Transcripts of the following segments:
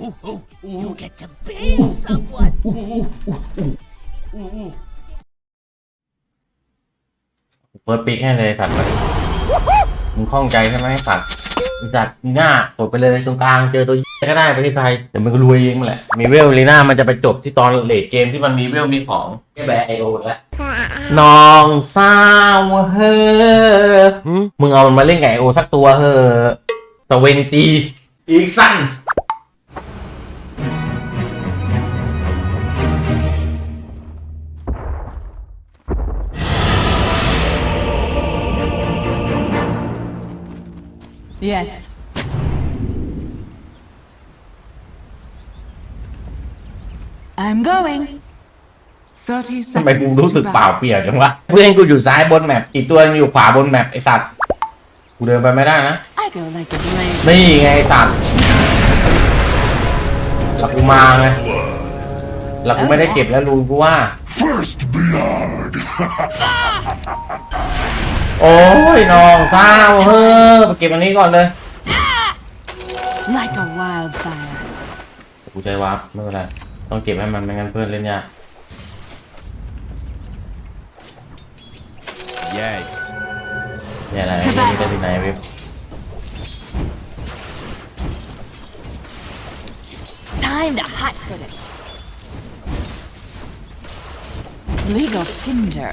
You get to bang someone. เปิดปิกให้เลยสัตว์มึงคล่องใจใช่ไหมสัตว์ไอ้สัตว์มีหน้ากดไปเลยตรงกลางเจอตัวก็ได้ประเทศไทยเดี๋ยวมันก็รวยเองแหละ มีเวลลีน่ามันจะไปจบที่ตอนเลดเกมที่มันมีเวลมีของแค่แบไอโอแล้วน้องสาวเฮ้อมึงเอามันมาเล่นไก่โอสักตัวเฮ้อตะเวนตีอีกสั้น Yes. I'm going. 30ทำไมกู seconds รู้สึก to เปล่า battle. เปลี่ยนจังวะเพื่อนกูอยู่ซ้ายบนแมปอีกตัวนึงอยู่ขวาบนแมปไอสัตว์กูเดินไปไม่ได้นะ I go like a blaze. นี่ไงไอ้สัตว์หลักกูมาไงหลักกูไม่ได้เก็บแล้วลุงกูว่า First blood. โอ้ยน้องเท้าเฮ้อไปเก็บอันนี้ก่อนเลย Like a wildfire. กูใจวับไม่เป็นไรต้องเก็บให้มันไม่งั้นเพื่อนเล่นยาก Yes. เนี่ยอะไรไม่ได้ที่ไหนเว็บ Time to hot foot it. Legal tinder.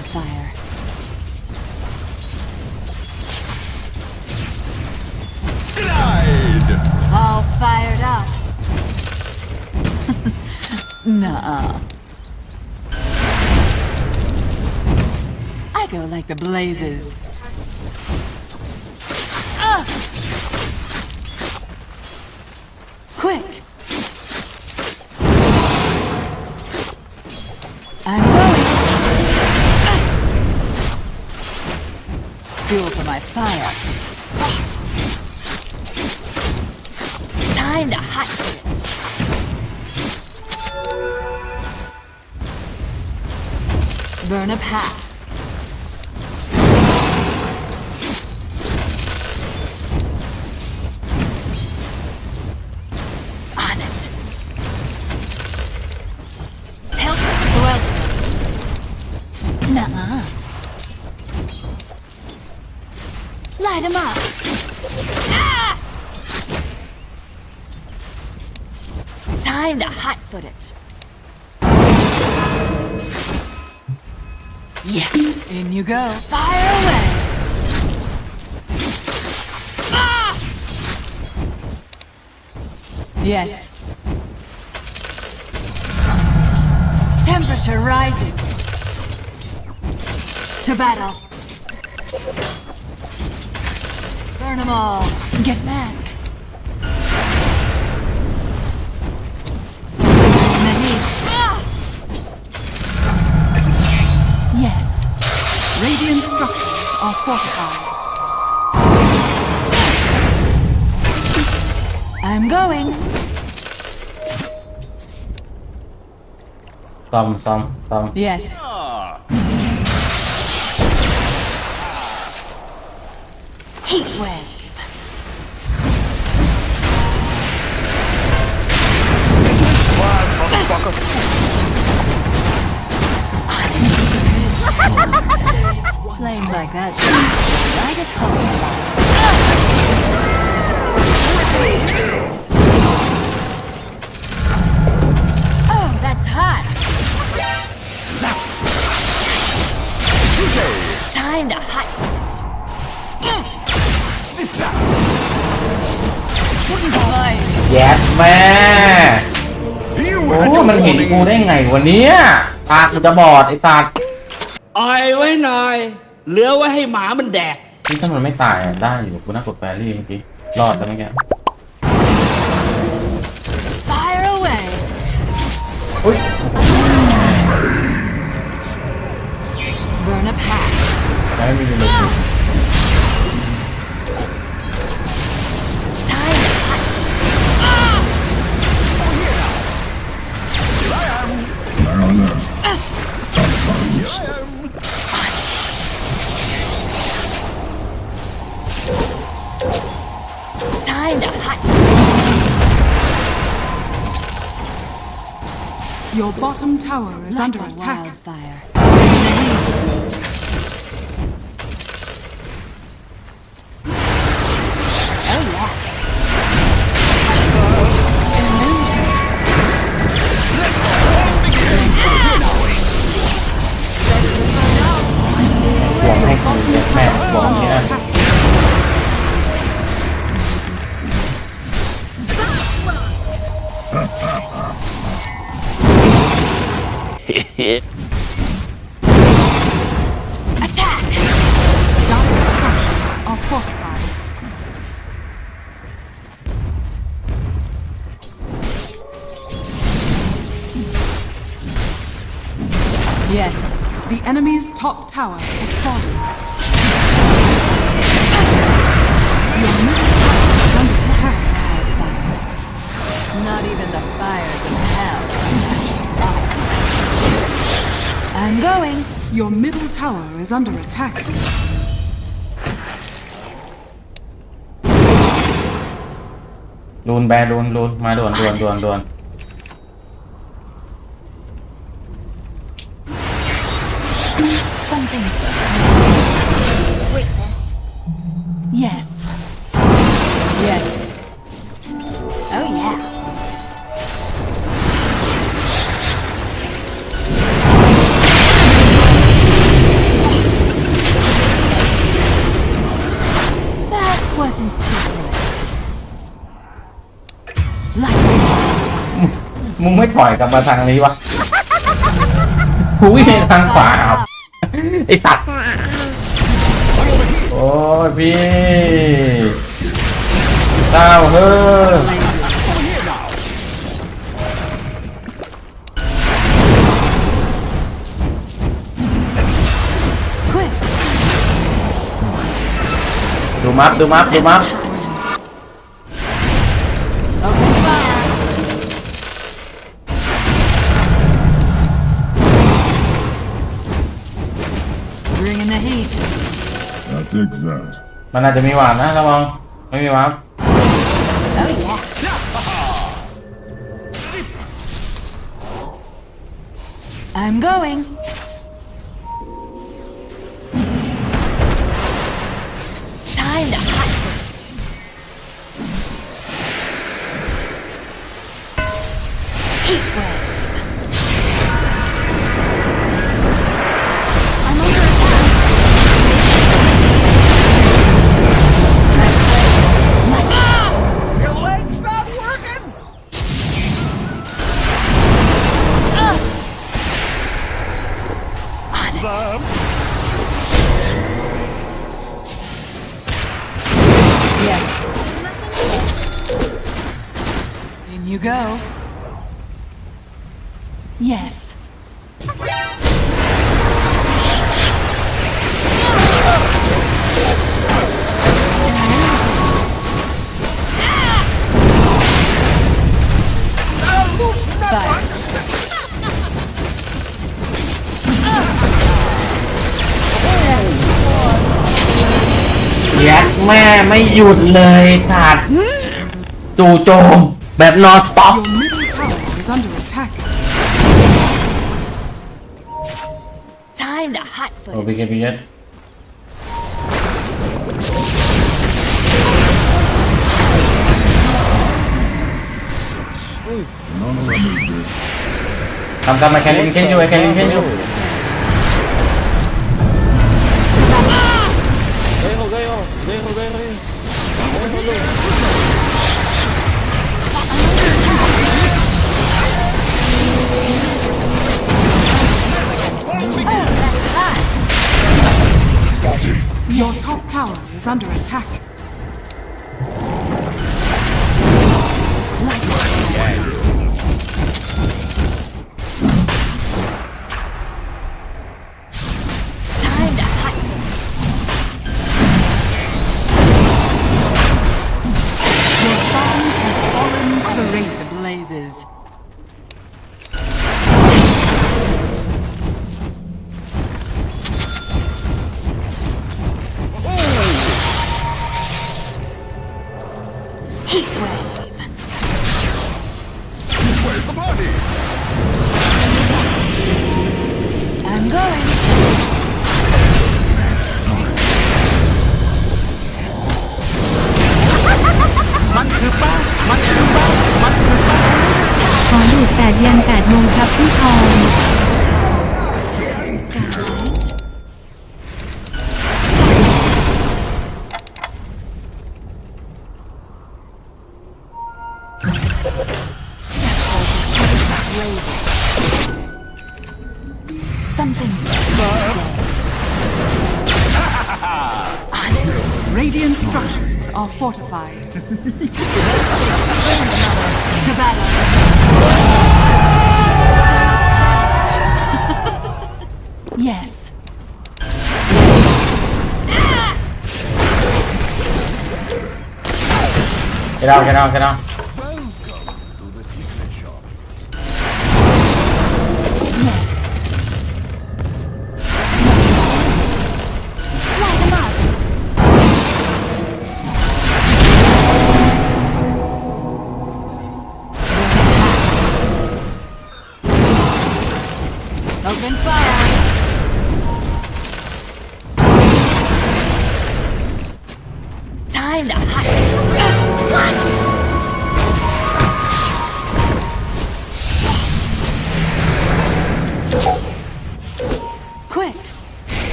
a wildfire. All fired up. Nuh-uh. I go like the blazes. Ah! Fire. Time to hot. Burn a path. Light him up. Ah! Time to hot foot it. Yes, in you go. Fire away. Ah! Yes. Temperature rising. To battle. Burn them all. Get back. Yes. Radiant structures are fortified. I'm going. Some, some, some. Yes. Yeah. Heat wave. Flames like that should right at home. เห็นกูได้ไงวันนี้ตากูจะบอดไอ้สัตว์ออยไว้หน่อยเหลือไว้ให้หมามันแดกนี่ถ้ามันไม่ตายอะได้อยู่กูน่ากดแฟรี่เมื่อกี้รอดแล้วเมื่อกี้ Fire away. อุ้ย Burn a path. ไม่มีเลย Your bottom tower is like under attack. Wildfire. Bottom tower is under. Attack. Dire structures are fortified. Yes. The enemy's top tower is falling. Your middle tower is under attack. ลูนแบร์ลูนลูนมาด่วนด่วนด่วนด่วน ถอยกลับมาทางนี้วะกูวิ่งไปทางขวาเอาไอ้สัตว์โอ้ยพี่เจ้าเฮ้อ Quick. ดูมัฟดูมัฟดูมัฟ มันอาจจะมีหวานนะระวังไม่มีวาน Oh yeah. I'm going. แยัดแม่ไม่หยุดเลยสัตว์จู่โจมแบบนอนสต็อป Your middle tower is under attack. Time to hot โอ้ foot. พีเคพีเอสทำกรรมแคนลินเคนอยู่ไอแคนลินเคนอยู่ Heatwave. Something. Radiant structures are fortified. to battle. yes. Get out, get out, get out.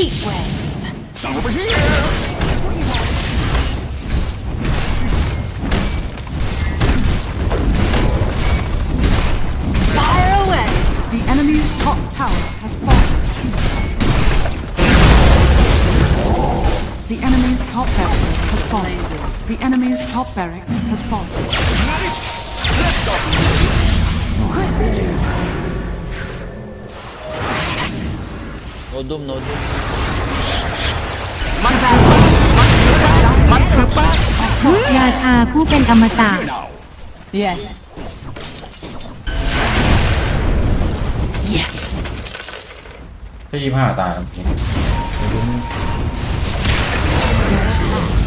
Heat wave! Over here! Fire away! The enemy's top tower has fallen. The enemy's top barracks has fallen. The enemy's top barracks Nodum, nodum. ราชาผู้เป็นอมตะ Yes. Yes. ก็ยี่ห้าตายแล้ว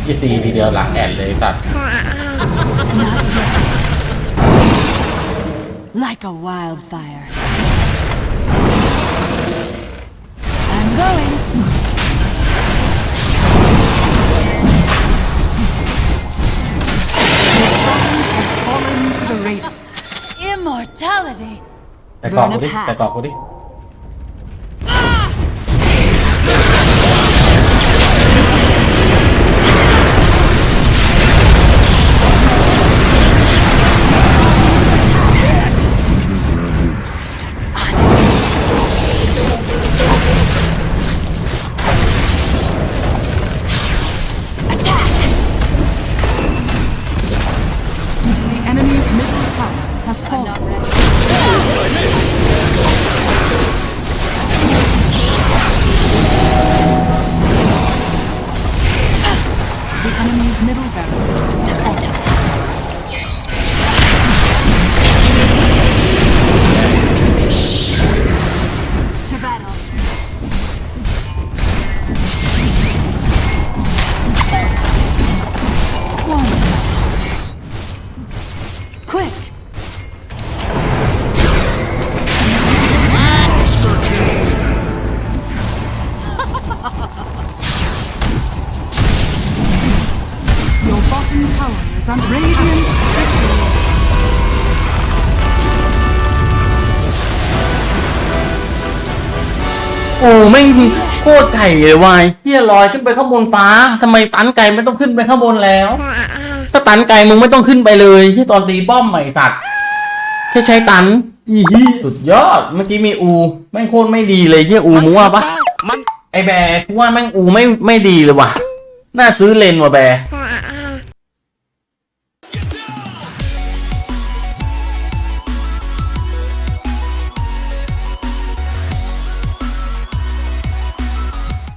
ยี่ตีทีเดียวหลังแอนเลยตัด Like a wildfire. แต่กรอบกูดิแต่กรอบกูดิ โคตรไก่เลยวายเฮียลอยขึ้นไปข้างบนฟ้าทำไมตันไก่ไม่ต้องขึ้นไปข้างบนแล้ว ถ้าตันไก่มึงไม่ต้องขึ้นไปเลยที่ตอนตีป้อมใหม่สัตว์แค่ใช้ตันอีฮีสุดยอดเมื่อกี้มีอูแม่งโคตรไม่ดีเลยเฮียอูมัวปะมันไอแบร์กูว่าแม่งอูไม่ไม่ดีเลยว่ะน่าซื้อเลนว่ะแบร์